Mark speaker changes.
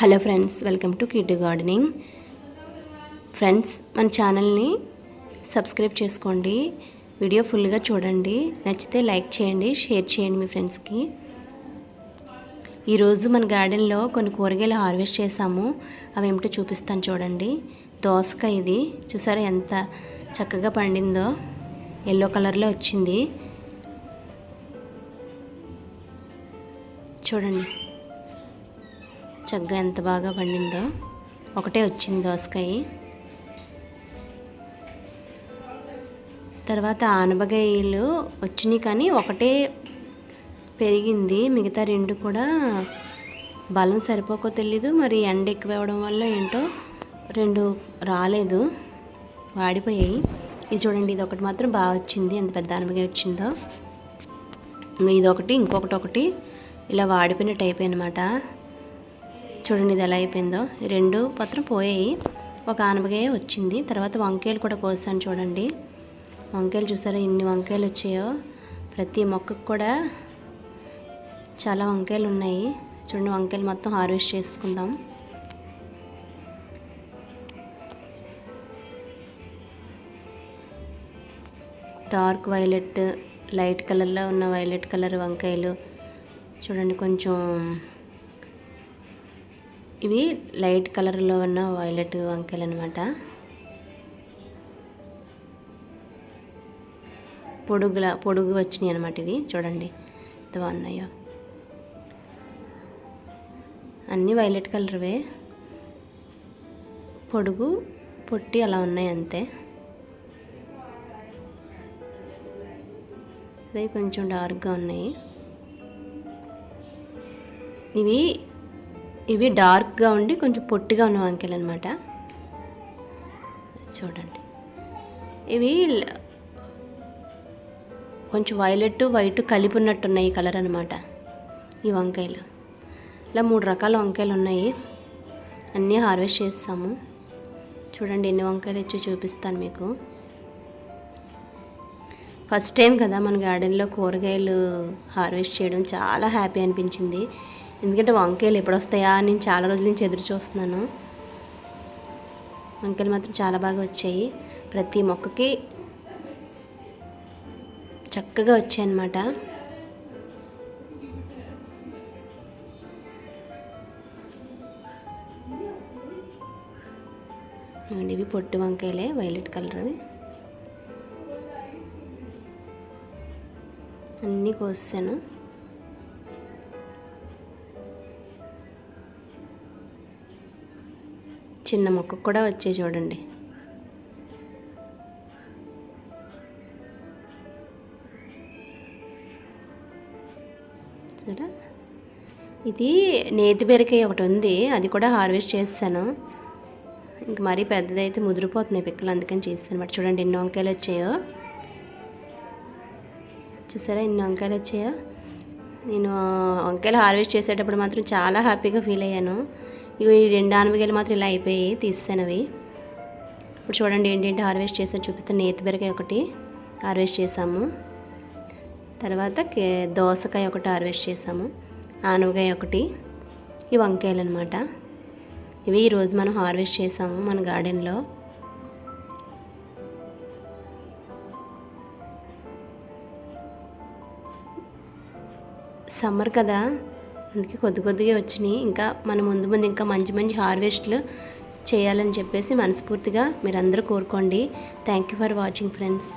Speaker 1: Hello friends welcome to kid gardening. Friends మన ఛానల్ని subscribe చేసుకోండి వీడియో ఫుల్గా చూడండి నచ్చితే లైక్ చేయండి షేర్ చేయండి మీ ఫ్రెండ్స్కి. ఈరోజు మన గార్డెన్లో కొన్ని కూరగాయలు హార్వెస్ట్ చేసాము అవి ఏమిటో చూపిస్తాను చూడండి. దోసకాయ ఇది చూసారా ఎంత చక్కగా పండిందో ఎల్లో కలర్లో వచ్చింది. చూడండి. చక్కగా ఎంత బాగా పండిందో. ఒకటే వచ్చింది దోసకాయ. తర్వాత ఆనపకాయలు వచ్చినాయి కానీ ఒకటే పెరిగింది. మిగతా రెండు కూడా బలం సరిపోకో తెలీదు. మరి ఎండ ఎక్కువ అవ్వడం వల్ల ఏంటో రెండు రాలేదు. వాడిపోయాయి. ఇది చూడండి ఇది ఒకటి మాత్రం బాగా వచ్చింది. ఎంత పెద్ద ఆనపకాయ వచ్చిందో. ఇది ఒకటి ఇంకొకటి ఒకటి. ఇలా వాడిపోయిన టైప్ అనమాట చూడండి ఇది ఎలా అయిపోయిందో. రెండు పత్రం పోయాయి. ఒక ఆనపకాయ వచ్చింది. తర్వాత వంకాయలు కూడా కోసాను చూడండి. వంకాయలు చూసారా? ఎన్ని వంకాయలు వచ్చాయో. ప్రతి మొక్కకు కూడా చాలా వంకాయలు ఉన్నాయి. చూడండి వంకాయలు మొత్తం హార్వెస్ట్ చేసుకుందాం. డార్క్ వైలెట్ లైట్ కలర్లో ఉన్న వైలెట్ కలర్ వంకాయలు. చూడండి కొంచెం ఇవి లైట్ కలర్లో ఉన్న వైలెట్ వంకాయలు అనమాట పొడుగుల పొడుగు వచ్చినాయి అనమాట ఇవి. చూడండి ఎంత బాగున్నాయో. అన్నీ వైలెట్ కలర్వే. పొడుగు పొట్టి అలా ఉన్నాయి అంతే. అదే కొంచెం డార్క్గా ఉన్నాయి. ఇవి ఇవి డార్క్గా ఉండి కొంచెం పొట్టిగా ఉన్న వంకాయలు అనమాట చూడండి. ఇవి కొంచెం వైలెట్ వైట్ కలిపి ఉన్నట్టున్నాయి కలర్ అనమాట ఈ వంకాయలు. ఇలా మూడు రకాల వంకాయలు ఉన్నాయి. అన్నీ హార్వెస్ట్ చేస్తాము. చూడండి ఎన్ని వంకాయలు ఇచ్చో చూపిస్తాను మీకు. ఫస్ట్ టైం కదా మన గార్డెన్లో కూరగాయలు హార్వెస్ట్ చేయడం. చాలా హ్యాపీ అనిపించింది. ఎందుకంటే వంకాయలు ఎప్పుడు వస్తాయా అని నేను చాలా రోజుల నుంచి ఎదురు చూస్తున్నాను. వంకాయలు మాత్రం చాలా బాగా వచ్చాయి. ప్రతి మొక్కకి చక్కగా వచ్చాయి అన్నమాట ఇవి పొట్టు వంకాయలే వైలెట్ కలర్వి అన్నీ కోసాను. చిన్న మొక్క కూడా వచ్చాయి చూడండి. సరే. ఇది నేతి బెరికాయ ఒకటి ఉంది. అది కూడా హార్వెస్ట్ చేస్తాను. ఇంక మరీ పెద్దదైతే ముదిరిపోతున్నాయి పిక్కలు అందుకని చేస్తాను బట్ చూడండి ఎన్ని వంకాయలు వచ్చాయో. చూసారా ఎన్ని వంకాయలు వచ్చాయో? నేను వంకాయలు హార్వెస్ట్ చేసేటప్పుడు మాత్రం చాలా హ్యాపీగా ఫీల్ అయ్యాను. ఇవి ఈ రెండు ఆనపకాయలు మాత్రం ఇలా అయిపోయి తీస్తాను అవి ఇప్పుడు చూడండి ఏంటంటే హార్వెస్ట్ చేసాను చూపిస్తాను నేతిబెరకాయ ఒకటి హార్వెస్ట్ చేసాము. తర్వాత దోసకాయ ఒకటి హార్వెస్ట్ చేసాము. ఆనవకాయ ఒకటి ఈ వంకాయలు అనమాట ఇవి ఈరోజు మనం హార్వెస్ట్ చేసాము మన గార్డెన్లో. సమ్మర్ కదా అందుకే కొద్ది కొద్దిగా వచ్చినాయి. ఇంకా మన ముందు ముందు ఇంకా మంచి మంచి హార్వెస్ట్లు చేయాలని చెప్పేసి మనస్ఫూర్తిగా మీరందరూ కోరుకోండి. Thank you for watching friends